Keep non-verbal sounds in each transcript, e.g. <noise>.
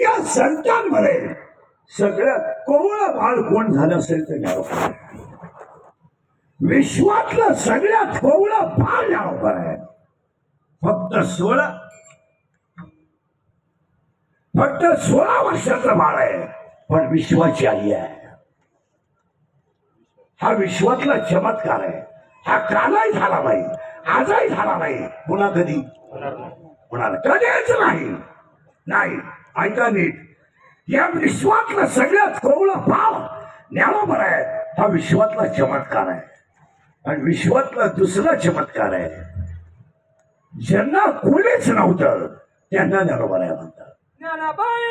त्या संतांमध्ये सगळ्यात कोवळं बाळ कोण झालं असेल तर ज्ञानोबा विश्वातलं सगळ्यात कोवळं बाळ ज्ञानोबा आहे. फक्त सोळा. फक्त सोळा वर्षाचं बाळ आहे पण विश्वाची आई आहे. हा विश्वातला चमत्कार आहे. हा कालही झाला नाही आजही झाला नाही. पुन्हा कधी? होणार कधीच नाही. नाही. ऐका नीट. या विश्वातला सगळ्यात कोवळं भाव ज्ञानोबर आहे. हा विश्वातला चमत्कार आहे. आणि विश्वातला दुसरा चमत्कार आहे. ज्यांना कोणीच नव्हतं त्यांना ज्ञानोबर आहे म्हणतात. ज्ञानाबाई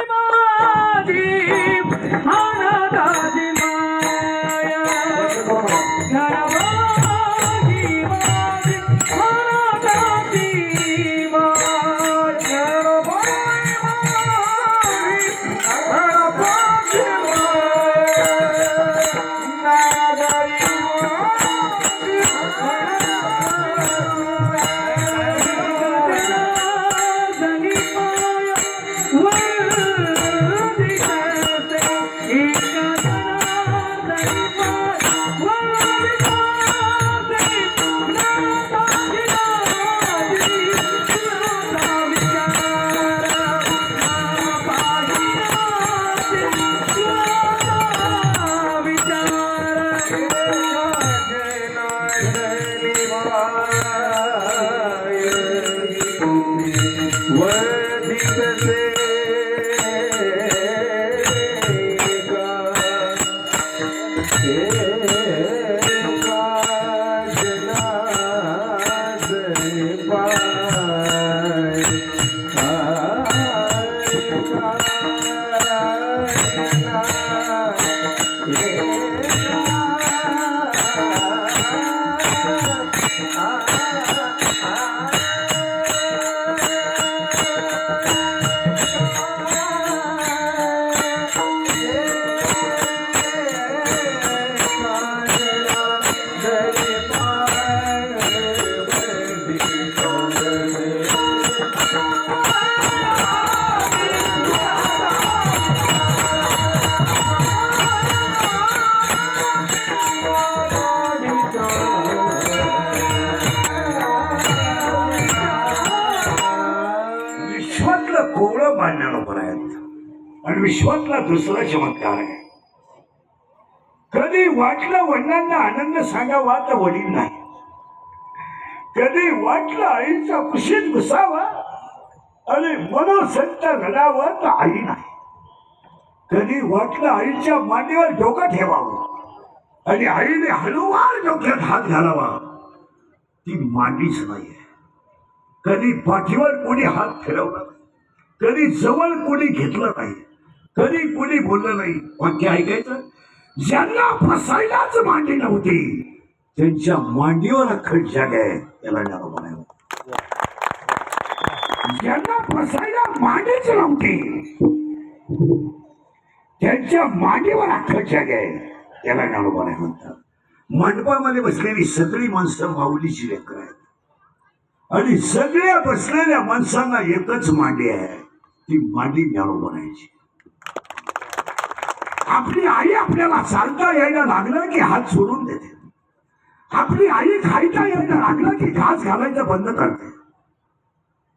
विश्वातलं कोवळं बांधण्यानं पण आहेत आणि विश्वातला दुसरा चमत्कार आहे. कधी वाटलं वडिलांना आनंद सांगावा तर वडील नाही. कधी वाटलं आईचा कुशीत घुसावा आणि मनोसंत रडावं तर आई नाही. कधी वाटलं आईच्या मांडीवर डोकं ठेवावं आणि आईने हळूवार डोक्यात हात घालावा. ती मांडीच नाहीये. कधी पाठीवर कोणी हात फिरवला. कधी जवळ कोणी घेतलं नाही कधी कोणी बोललं नाही. वाक्य ऐकायचं? ज्यांना फसायलाच मांडी नव्हती त्यांच्या मांडीवर अख्खं जग आहे त्याला ज्ञानोबा नाही ज्यांना फसायला मांडीच नव्हती त्यांच्या मांडीवर अख्खं जग आहे त्याला ज्ञानोबा नाही म्हणतात. मंडपामध्ये बसलेली सगळी माणसं माऊलीची लेकर आहेत. आणि सगळ्या बसलेल्या माणसांना एकच मांडी आहे. ती मांडी ज्ञानो बनायची आपली आई आपल्याला चालता यायला लागलं की हात सोडून देते. आपली आई खायता यायला लागलं की घास घालायचं बंद करते.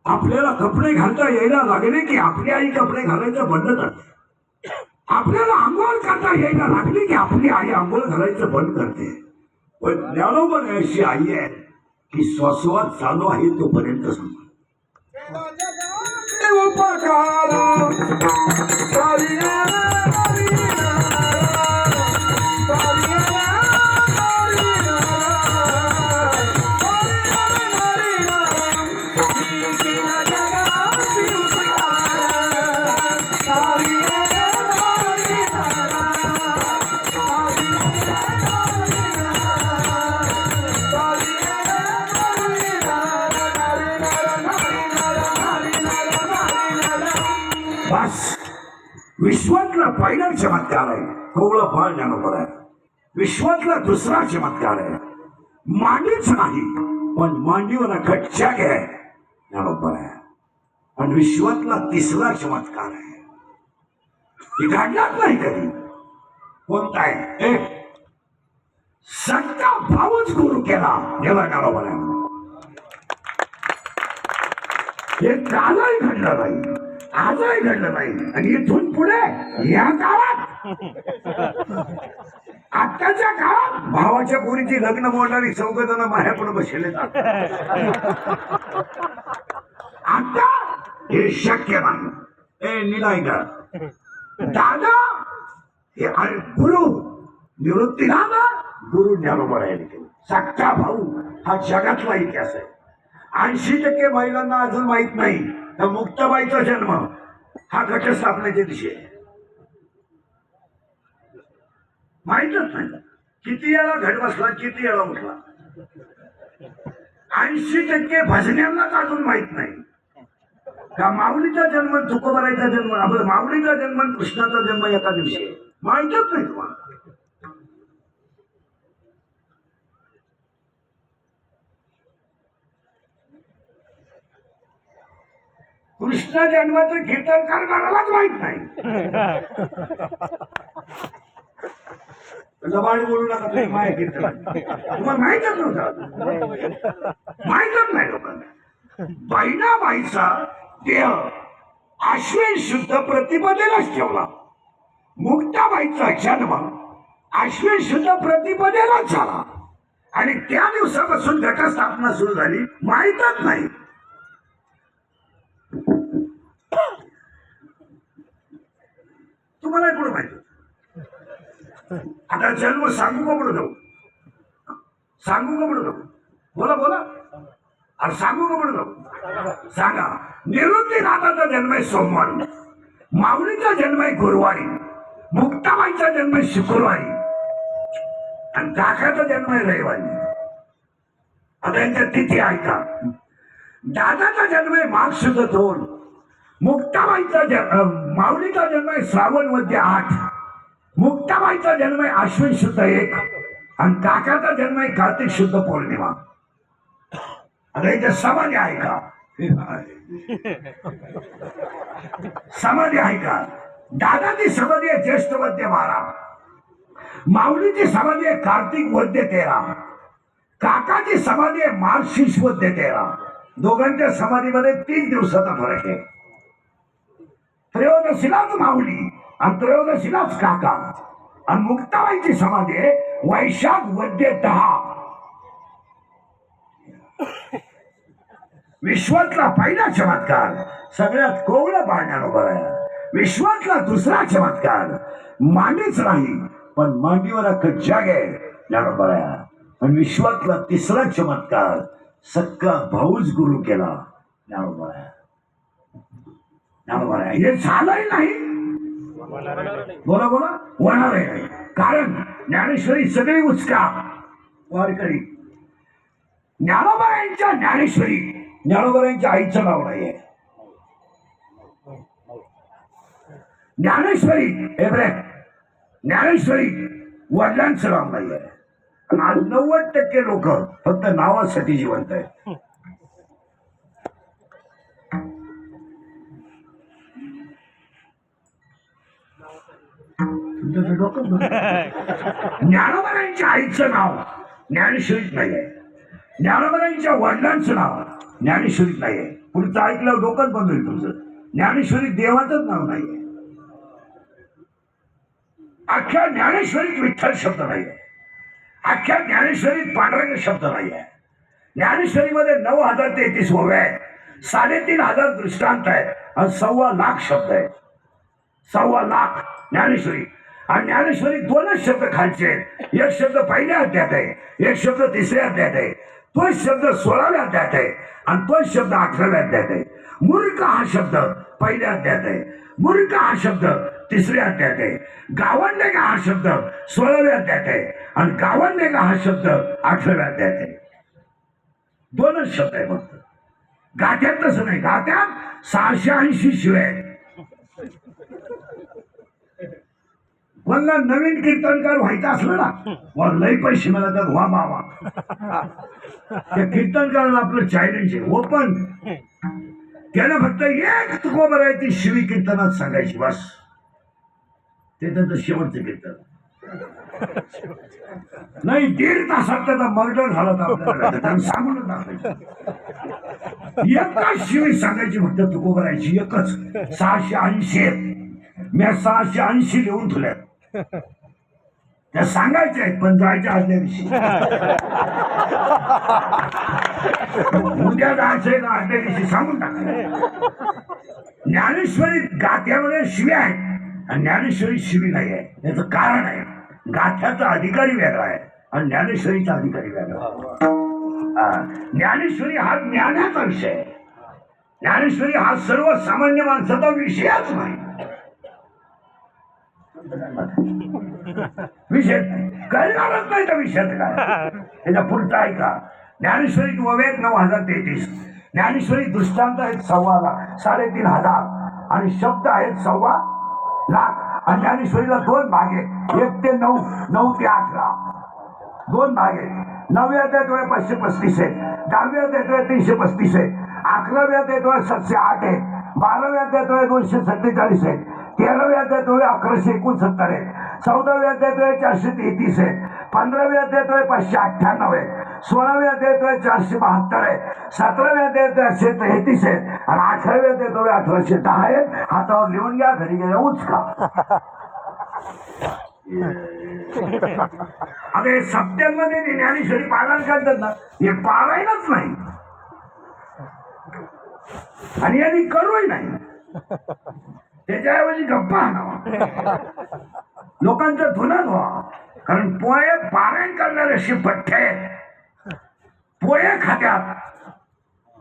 आपल्याला कपडे घालता यायला लागले की आपली आई कपडे घालायचं बंद करते. आपल्याला आंघोळ करता यायला लागली की आपली आई आंघोळ घालायचं बंद करते. पण ज्ञानोबर अशी आई आहे की श्वासवाद चालू आहे तोपर्यंत समजा बस चमत्कार आहे. कोवळं फळ ज्ञानोबर आहे विश्वातला दुसरा चमत्कार आहे. मांडीच नाही पण मांडीवर खटचाक आहे. ज्ञानोबर आहे पण विश्वातला तिसरा चमत्कार आहे. ती घडणार नाही कधी. कोणता आहे एक सत्ता भावच गुरु केला. देवा आहे हे कालही घडलं नाही. आजही घडलं नाही. आणि इथून पुढे या काळात. आत्ताच्या काळात भावाच्या पोरीची लग्न मोडणारी चौघजण माझ्याकडे बसले आता हे शक्य नाही. ए निलायकर दादा हे गुरु निवृत्ती दादा गुरु ज्ञानोबा यांनी केलं. सक्का भाऊ हा जगातला इतिहास आहे. ऐंशी टक्के महिलांना अजून माहीत नाही. तर मुक्ताबाईचा जन्म हा घटस्थापनेच्या दिवशी आहे. माहितच नाही. किती याला घट बसला किती याला उठला. ऐंशी टक्के भजन्यांनाच अजून माहीत नाही. का माऊलीचा जन्म तुकोबराईचा जन्म आपला माऊलीचा जन्म कृष्णाचा जन्म एका दिवशी माहितच नाही तुम्हाला. कृष्ण जन्माचं कीर्तन करणारालाच माहीत नाही. <laughs> लबाड बोलू नका माय कीर्तन. तुम्हाला माहितच नव्हतं. माहितच नाही लोकांना. बहिणाबाईचा देह आश्विन शुद्ध प्रतिपदेलाच ठेवला. मुक्ताबाईचा जन्म आश्विन शुद्ध प्रतिपदेलाच झाला. आणि त्या दिवसापासून घटस्थापना सुरू झाली. माहीतच नाही. तुम्हाला कुठं माहिती आता जन्म सांगू का पुढे जाऊ? सांगू का पुढे जाऊ? बोला बोला. अरे सांगू का पुढे जाऊ? सांगा. निवृत्ती नाथाचा जन्म आहे सोमवारी. माऊलीचा जन्म आहे गुरुवारी. मुक्ताबाईचा जन्म आहे शुक्रवारी. आणि काकाचा जन्म आहे रविवारी. आता यांच्या तिथी ऐका. दादाचा जन्म आहे माग शुद्ध दोन. मुक्ताबाईचा जन्म माऊलीचा जन्म आहे श्रावणमध्ये आठ. मुक्ताबाईचा जन्म आहे अश्विन शुद्ध एक. आणि काकाचा जन्म आहे कार्तिक शुद्ध पौर्णिमा. आता इथे समाधी आहे का? समाधी आहे का? दादाची समाधी आहे ज्येष्ठ वद्य बारा माऊलीची समाधी आहे कार्तिक वद्य तेरा काकाची समाधी आहे मार्गशीर्ष वद्य तेरा दोघांच्या समाधीमध्ये तीन दिवसाचा फरक आहे. त्रयोदशीलाच माऊली आणि त्रयोदशीलाच काका. आणि मुक्ताबाईची समाधी वैशाख वद्य दहा. विश्वातला पहिला चमत्कार सगळ्यात कोवळं पाळण्यानं बरं विश्वातला दुसरा चमत्कार मांडीच नाही पण मांडीवर अख्खं जग आहे ज्ञानोबर आणि विश्वातला तिसरा चमत्कार सक्का भाऊच गुरु केला ज्ञानोबर ज्ञानोबर हे झालंय नाही. बोला बोला होणार आहे. कारण ज्ञानेश्वरी सगळी उचका. वारकरी ज्ञानोबरायांच्या ज्ञानेश्वरी ज्ञानोबरायांच्या आईचं नाव नाहीये. ज्ञानेश्वरी हे ज्ञानेश्वरी वडिलांचं नाव नाहीये. आणि आज नव्वद टक्के लोक फक्त नावासाठी जिवंत आहेत. तुमचं डोकं आईचं नाव ज्ञानेश्वरीत नाहीये. ज्ञानोबरांच्या वडिलांचं नाव ज्ञानेश्वरीत नाहीये. पुढचं ऐकलं डोकंच बंद होईल तुमचं. ज्ञानेश्वरी देवाचंच नाव नाहीये. अख्ख्या ज्ञानेश्वरीत विठ्ठल शब्द नाहीये. अख्ख्या ज्ञानेश्वरीत पांढरंग शब्द नाहीये. ज्ञानेश्वरीमध्ये नऊ हजार तेहतीस ओव्या आहेत. साडेतीन हजार दृष्टांत आहेत. आणि सव्वा लाख शब्द आहेत. सव्वा लाख. ज्ञानेश्वरी. आणि ज्ञानेश्वरी दोनच शब्द खालचे आहेत. एक शब्द पहिल्या अध्यात आहे एक शब्द तिसऱ्या अध्यात आहे. तोच शब्द सोळाव्या अध्यात आहे आणि तोच शब्द अठराव्या अध्यात आहे. मूर्ख हा शब्द पहिल्या अध्यात आहे. मूर्ख हा शब्द तिसऱ्या अध्यात आहे. गावंडेगा हा शब्द सोळाव्या अध्यात आहे. आणि गावंडेगा हा शब्द अठराव्या अध्यात आहे. दोनच शब्द आहे फक्त. गाठ्यात तसं नाही. गाठ्यात सहाशे ऐंशी शिवाय म्हणला नवीन कीर्तनकार व्हायचं असलं ना मग लई पैसे मला तर व्हा मावा. त्या कीर्तनकाराला आपलं चॅलेंज आहे. हो, ओपन त्यानं फक्त एक तुकोबर आहे ती शिवी कीर्तनात सांगायची बस. ते त्याचं शेवटचं कीर्तन. नाही दीड तासात त्याचा मर्डर झाला तर आपल्याला सांगूनच दाखवायचं एकच शिवी सांगायची फक्त तुकोबरायची एकच. सहाशे ऐंशी मी सहाशे ऐंशी लिहून ठेवल्या त्या सांगायच्या आहेत पण जायच्या आदल्या उद्या जायचं आदल्या दिवशी सांगून टाका ज्ञानेश्वरी गाथ्यामध्ये शिवी आहेत आणि ज्ञानेश्वरी शिवी नाही आहे. याचं कारण आहे गाथ्याचा अधिकारी वेगळा आहे आणि ज्ञानेश्वरीचा अधिकारी वेगळा ज्ञानेश्वरी हा ज्ञानाचा विषय आहे. ज्ञानेश्वरी हा सर्वसामान्य माणसाचा विषयच नाही. विषय कळणारच नाही त्या विषयात काय त्याच्या पुढचा ऐका ज्ञानेश्वरी विवेक नऊ हजार तेहतीस. ज्ञानेश्वरी दृष्टांत आहेत सव्वा लाख साडेतीन हजार. आणि शब्द आहेत सव्वा लाख. आणि ज्ञानेश्वरीला दोन भाग आहे एक ते नऊ नऊ ते अठरा. दोन भाग. आहेत नवव्या अध्याय पाचशे पस्तीस आहे दहाव्या अध्याय तीनशे पस्तीस आहे अकराव्या अध्याय सातशे आठ आहे बाराव्या अध्याय दोनशे सत्तेचाळीस आहे तेराव्या अध्याय अकराशे एकोणसत्तर आहे. चौदाव्या अध्याय चारशे तेहतीस आहे. पंधराव्या अध्याय पाचशे अठ्ठ्याण्णव आहे. सोळाव्या अध्याय चारशे बहात्तर आहे. सतराव्या अध्याय चारशे तेहतीस आहे. आणि अठराव्या अध्याय अठराशे दहा आहे. हातावर लिहून घ्या घरी गेल्या उचका. <laughs> आता हे सप्त्यांमध्ये ते ज्ञानेश्वरी पारायण करतात ना हे पारायणच नाही. आणि यांनी करूही नाही. त्याच्याऐवजी गप्पा आणावा. लोकांचं धुणं धुवा. कारण पोहे पारायण करणारे अशी पठ्ठे पोहे खात्यात.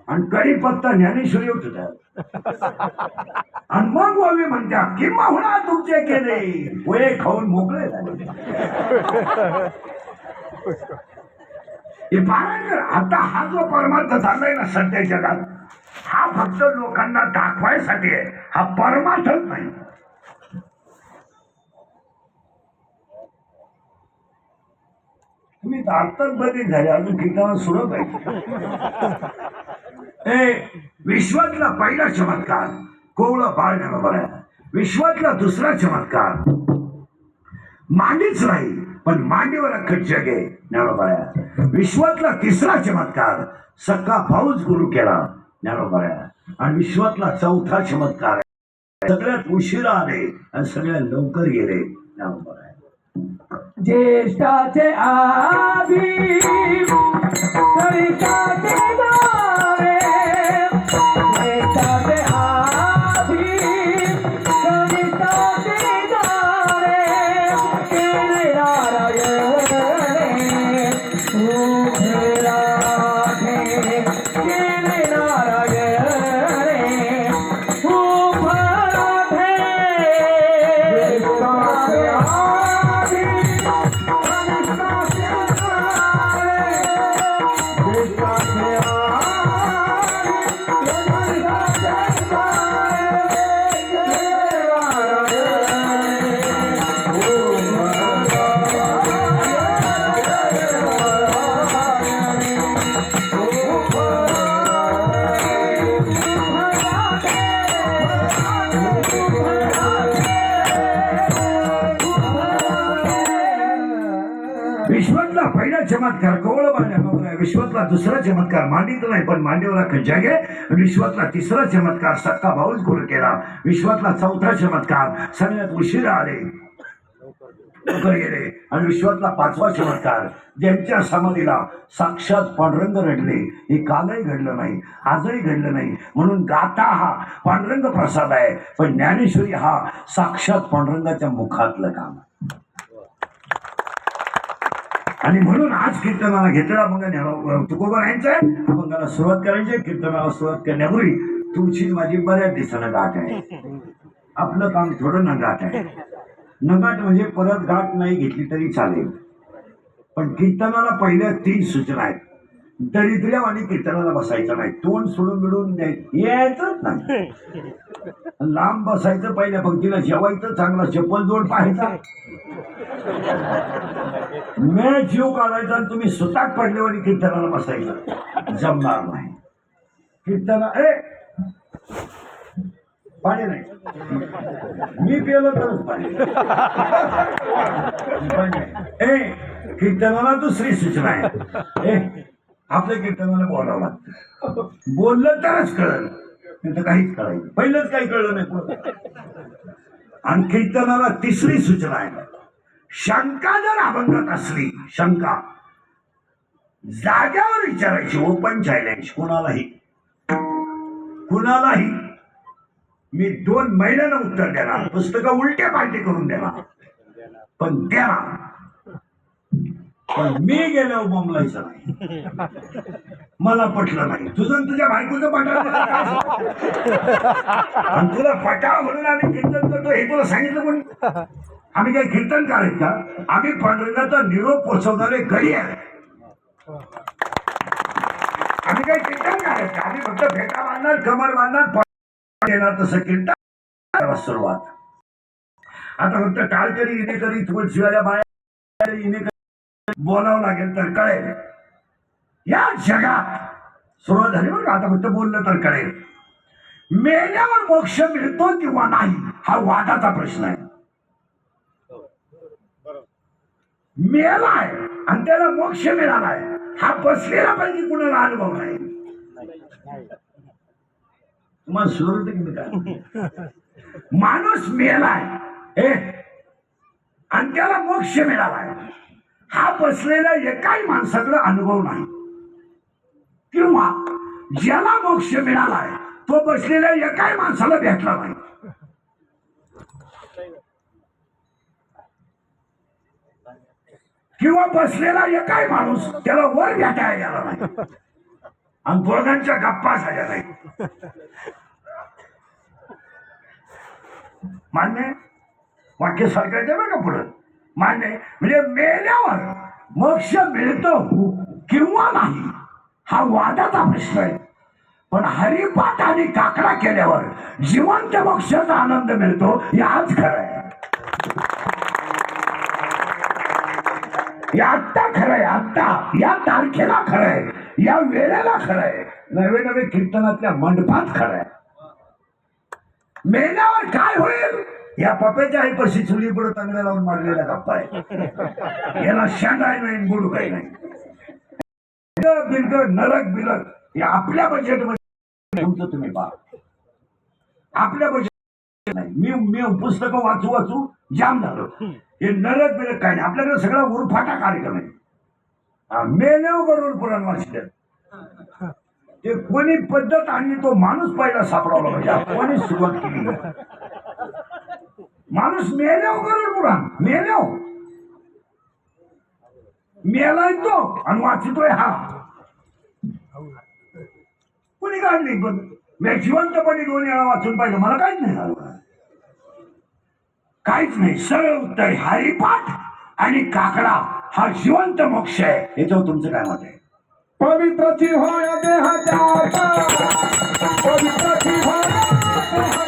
आणि कढीपत्ता ज्ञानेश्वरी उठतात आणि मग वावी म्हणत्या किंवा होणार तुमचे केले? पोहे खाऊन मोकळे झाले. हे पारायण कर. आता हा जो परमार्थ चाललाय ना सध्या जगात हा फक्त लोकांना दाखवायसाठी आहे. हा परमार्थच नाही. तुम्ही आत्ताच बदली झाले अजून ठिकाण सुरत आहे. ए विश्वातला पहिला चमत्कार कोवळं बाळ बरोबर आहे विश्वातला दुसरा चमत्कार. मांडीच नाही पण मांडीवर अख्खं जग आहे ज्ञानोबा विश्वातला तिसरा चमत्कार सक्का भाऊच गुरु केला. ज्ञानोबा आहे आणि विश्वातला चौथा चमत्कार आहे सगळ्यात उशिरा आले आणि सगळ्यात लवकर गेले ज्ञानोबा आहे ज्येष्ठाचे आधी चमत्कार कवळ बाळ्या विश्वातला दुसरा चमत्कार मांडीत नाही पण मांडीवर अख्खं विश्वातला तिसरा चमत्कार सक्का भाऊच गुरु केला. विश्वातला चौथा चमत्कार सगळ्यात उशिरा आले. लवकर गेले. आणि विश्वातला पाचवा चमत्कार ज्यांच्या समाधीला साक्षात पांडुरंग रडले. हे कालही घडलं नाही आजही घडलं नाही. म्हणून गाथा हा पांडुरंग प्रसाद आहे. पण ज्ञानेश्वरी हा साक्षात पांडुरंगाच्या मुखातलं काम आहे. आणि म्हणून आज कीर्तनाला घेतला मग तुकोबा यांचा अभंगाला सुरुवात करायची कीर्तनाला सुरुवात करण्यापूर्वी तुमची माझी बऱ्याच दिवसाला गाठ आहे. आपलं काम थोडं नगाट आहे. नगाट म्हणजे परत गाठ नाही घेतली तरी चालेल. पण कीर्तनाला पहिल्या तीन सूचना आहेत. दरिद्र्यावानी कीर्तनाला बसायचं नाही. तोंड सोडून मिळून यायचंच नाही. <laughs> लांब बसायचं पहिल्या पंक्तीला जेवायचं चांगला चप्पल जोड पाहायचा. मी जीव काढायचा आणि तुम्ही सुताक पडल्यावर कीर्तनाला बसायचं. जमणार नाही. कीर्तना ए! पाणी नाही. मी पेलो तरच पाणी. ए कीर्तनाला दुसरी सूचना आहे. ए आपल्या कीर्तनाला बोलावं लागतं. बोललं तरच कळलं. नाही काहीच कळायचं. पहिलंच काही कळलं नाही पुढं. आणि कीर्तनाला तिसरी सूचना आहे. शंका जर अभंगात असली शंका जाग्यावर विचारायची ओपन चॅलेंज कोणालाही. कुणालाही. मी दोन महिन्यानं उत्तर देणार. पुस्तकं उलट्या पालटी करून देणार. पण देणार. पण मी गेल्यावर बोंबलायचं नाही. मला पटलं नाही. तुझं आणि तुझ्या बायकोचं पटलं आणि तुला पटावं म्हणून आम्ही कीर्तन करतो हे तुला सांगितलं पण आम्ही काही कीर्तन करायचं का? आम्ही पांडुरंगाचा निरोप पोचवणारे घरी आहे. आम्ही काही कीर्तन करायचं का? आम्ही फक्त फेटा बांधणार कमर बांधणार येणार तसं कीर्तन सुरुवात. आता फक्त टाळकरी इनेकरी शिवाय बाया इनेकरी बोलावं लागेल तर कळेल. या जगात सुरुवात झाली बरं आता फक्त बोललं तर कळेल. मेल्यावर मोक्ष मिळतो किंवा नाही हा वादाचा प्रश्न आहे. मेलाय आणि त्याला मोक्ष मिळालाय हा बसलेला पाहिजे कुणाला अनुभव नाही. तुम्हाला सुरत की मी माणूस मेलाय ए आणि त्याला मोक्ष मिळालाय. हा बसलेल्या एकाही माणसाकडे अनुभव नाही. किंवा ज्याला मोक्ष मिळालाय तो बसलेल्या एकाही माणसाला भेटला नाही. किंवा बसलेला एकाही माणूस त्याला वर भेटायला गेला नाही. आणि दोघांच्या गप्पा झाल्या नाही. मान्य? वाक्य सरकायचं बरं का पुढं? मान्य आहे. म्हणजे मेल्यावर मोक्ष मिळतो किंवा नाही हा वादाचा प्रश्न आहे. पण हरिपाठ आणि काकडा केल्यावर जिवंत मोक्षाचा आनंद मिळतो हे आज खरं आहे. हे आत्ता खरं आहे आत्ता या तारखेला खरं आहे या वेळेला खरं आहे. नवे नवे कीर्तनातल्या मंडपात खरं आहे. मेल्यावर काय होईल? या पप्याच्या आई पशी चुली पुढे तंगड्या लावून मारलेला गप्पा आहे. याला शेंडाय नाही बुडू काही नाही. बिलक नरक बिलक हे आपल्या बजेटमध्ये तुमचं तुम्ही पहा. आपल्या बजेट नाही. मी मी पुस्तकं वाचू वाचू जाम झालो. हे नरक बिलक काय नाही. आपल्याकडे सगळा उरफाटा कार्यक्रम आहे. हा, करून पुराण वाचले. ते कोणी पद्धत आणली तो माणूस पहिला सापडावला पाहिजे कोणी सुरुवात केली माणूस मेल्यावर करून पुराण मेल्यावर. मेलाय तो आणि वाचतोय हा. कोणी काढली पण? मी जिवंतपणे दोन वेळा वाचून पाहिजे मला काहीच नाही झालं. काहीच नाही. सरळ उत्तर. आहे. हरिपाठ आणि काकडा हा जिवंत मोक्ष आहे. याच्यावर तुमचं काय मत आहे? पवित्रची होय देहाच्या पवित्रची होय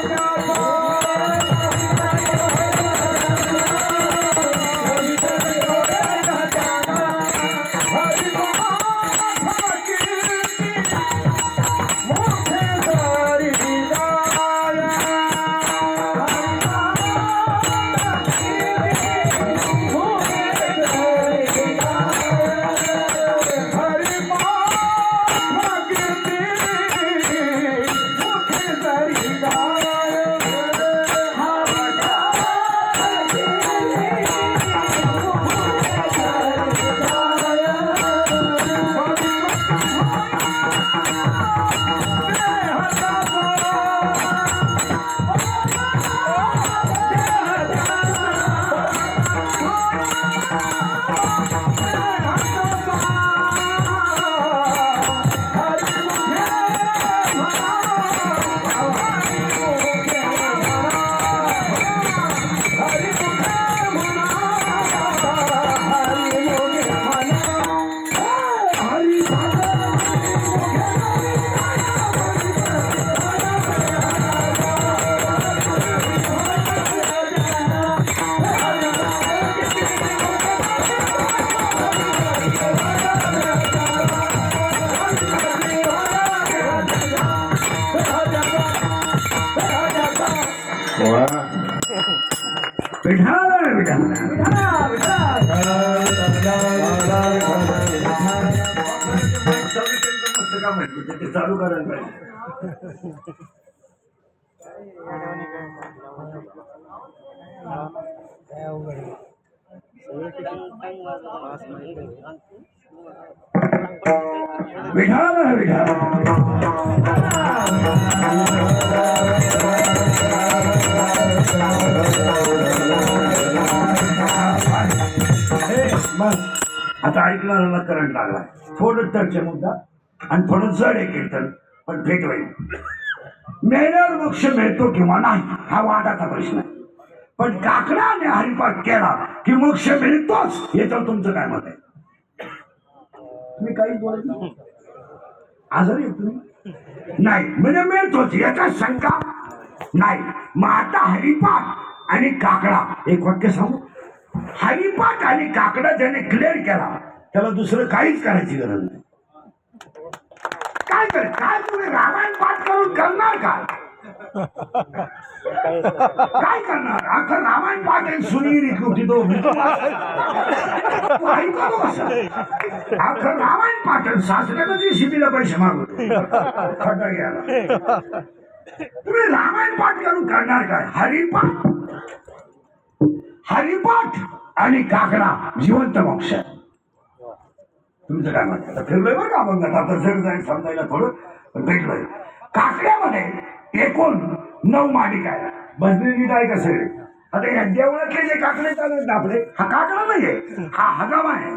विधारा विधारा चालू करायला पाहिजे विधान है विधान बस. आता ऐकणाऱ्याला करंट लागला. थोडं टच मुद्दा आणि थोडं जड एक कीर्तन पण भेट मेल्यावर मोक्ष मिळतो किंवा नाही हा वादाचा प्रश्न आहे. पण काकडाने हरिपाठ केला की मोक्ष मिळतोच याच्यावर तुमचं काय मत आहे? तुम्ही काही बोलत आजारी तुम्ही? नाही म्हणजे मिळतोच याचा शंका नाही. मग आता हरिपाठ आणि काकडा एक वाक्य सांगू? हरिपाठ आणि काकडा ज्याने क्लिअर केला त्याला दुसरं काहीच करायची गरज नाही. काय कर काय तुम्ही रामायण पाठ करून करणार काय काय करणार? अख्खं रामायण पाठ आहे सुनीर तो. ऐकतो कसं अख्खं रामायण पाठ आहे. सासऱ्याला जी शिबीला पैसे मागवतो खड्डा घ्यायला. तुम्ही रामायण पाठ करून करणार काय? हरिपाठ. हरिपाठ. आणि काकडा जिवंत मोक्ष. तुमचं काय म्हणतात आता फिरलोय बरं का आपण आता जर जाईल समजायला थोडं भेटलोय. काकड्यामध्ये एकूण नऊ मालिका आहे भजनी गीत आहे का आता या देवळातले जे काकडे चालत ना आपले हा काकडा नाहीये हा हगाम आहे.